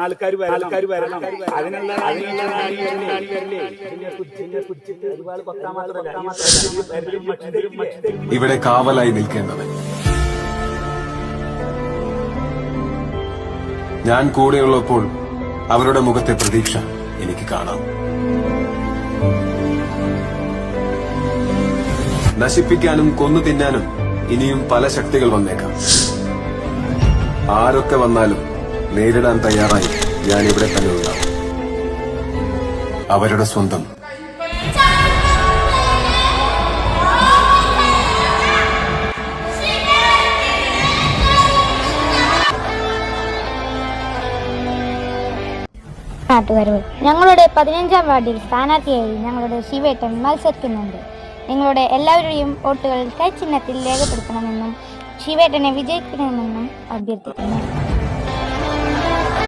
ആൾക്കാർ ആൾക്കാർ വരണം. അതിനുള്ള ഇവിടെ കാവലായി നിൽക്കേണ്ടത് ഞാൻ കൂടെയുള്ളപ്പോൾ അവരുടെ മുഖത്തെ പ്രതീക്ഷ എനിക്ക് കാണാം. നശിപ്പിക്കാനും കൊന്നു തിന്നാനും ഇനിയും പല ശക്തികൾ വന്നേക്കാം. ആരൊക്കെ വന്നാലും നേരിടാൻ തയ്യാറായി. ഞാൻ ഇവിടെ തന്നെ ഉണ്ടാവും അവരുടെ സ്വന്തം. ഞങ്ങളുടെ പതിനഞ്ചാം വാർഡിൽ സ്ഥാനാർത്ഥിയായി ഞങ്ങളുടെ ശിവേട്ടൻ മത്സരിക്കുന്നുണ്ട്. നിങ്ങളുടെ എല്ലാവരുടെയും വോട്ടുകൾ കൈ ചിഹ്നത്തിൽ രേഖപ്പെടുത്തണമെന്നും ശിവേട്ടനെ വിജയിക്കണമെന്നും അഭ്യർത്ഥിക്കുന്നു.